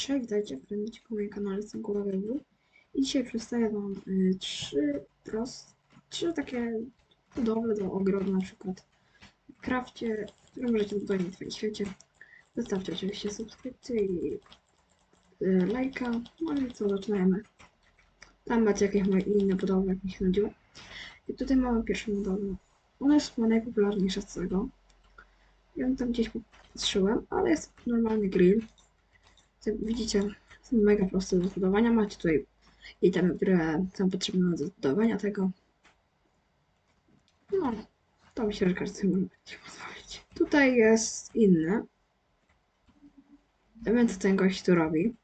Cześć, witajcie w Kręcicie po moim kanale z Głowy I dzisiaj przedstawię wam y, trzy prost, trzy takie budowle do ogrodu na przykład w Crafcie, które możecie budować na swoim świecie. Zostawcie oczywiście subskrypcję i y, lajka. No i co, zaczynajmy. Tam macie jakieś moje inne budowle, jak mi się nudziło. I tutaj mamy pierwszą budowlę. Ona jest chyba najpopularniejsza z całego. Ja ją tam gdzieś popatrzyłem, ale jest normalny grill. Jak widzicie, są mega proste do zbudowania. Macie tutaj itemy, które są potrzebne do zbudowania tego. No, to myślę, że każdy sobie może pozwolić. Tutaj jest inne. Ja wiem, co ten gość tu robi.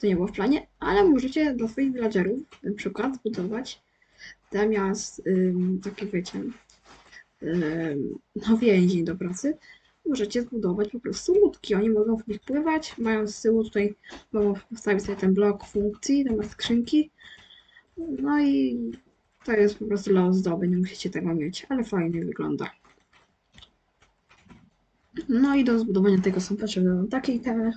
To nie było w planie, ale możecie dla swoich villagerów na przykład zbudować zamiast ym, takie wiecie, no więzień do pracy, możecie zbudować po prostu łódki. Oni mogą w nich pływać, mają z tyłu tutaj, mogą postawić sobie ten blok funkcji, tam ma skrzynki. No i to jest po prostu dla ozdoby, nie musicie tego mieć, ale fajnie wygląda. No i do zbudowania tego są potrzebne takie itemy.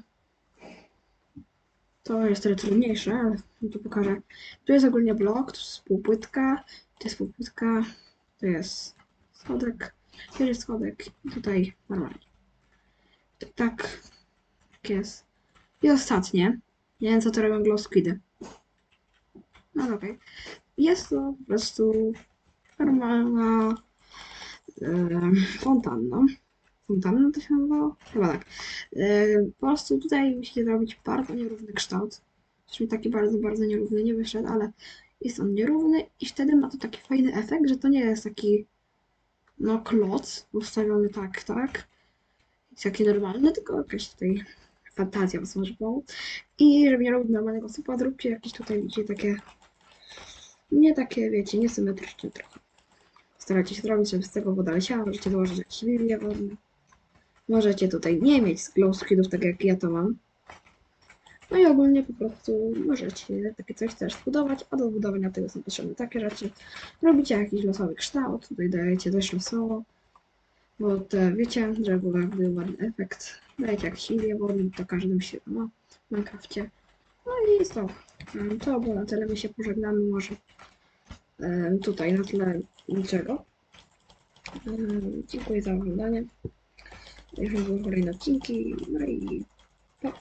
To jest trochę trudniejsze, ale tu pokażę. Tu jest ogólnie blok, to jest półpłytka, to jest półpłytka, to jest schodek, tu jest schodek tutaj normalnie. Tak, tak, jest. I ostatnie. Nie wiem, co to robią glow squidy. No okej. Jest to po prostu normalna fontanna. Fontanna to się nazywało? Chyba tak. Po prostu tutaj musicie zrobić bardzo nierówny kształt. Zresztą taki bardzo, bardzo nierówny nie wyszedł, ale jest on nierówny i wtedy ma to taki fajny efekt, że to nie jest taki no kloc ustawiony tak, tak jest taki normalny, tylko jakaś tutaj fantazja was może pomóc. I żeby nie robić normalnego supa, zróbcie jakieś tutaj, widzicie, takie nie takie, wiecie, niesymetryczne trochę. Starajcie się zrobić, żeby z tego woda leciała, możecie dołożyć jakieś lilie wodne. Możecie tutaj nie mieć glow tak jak ja to mam. No i ogólnie po prostu możecie takie coś też zbudować, a do zbudowania tego są potrzebne takie rzeczy. Robicie jakiś losowy kształt, tutaj dajecie też losowo. Bo te, wiecie, żeby był jakby ładny efekt. Dajcie jak lilię wodną, to każdy się ma w Minecrafcie. No i jest to. Em, To było na tyle, my się pożegnamy może tutaj na tle niczego. Dziękuję za oglądanie. Jeżeli były kolejne odcinki, no i pa.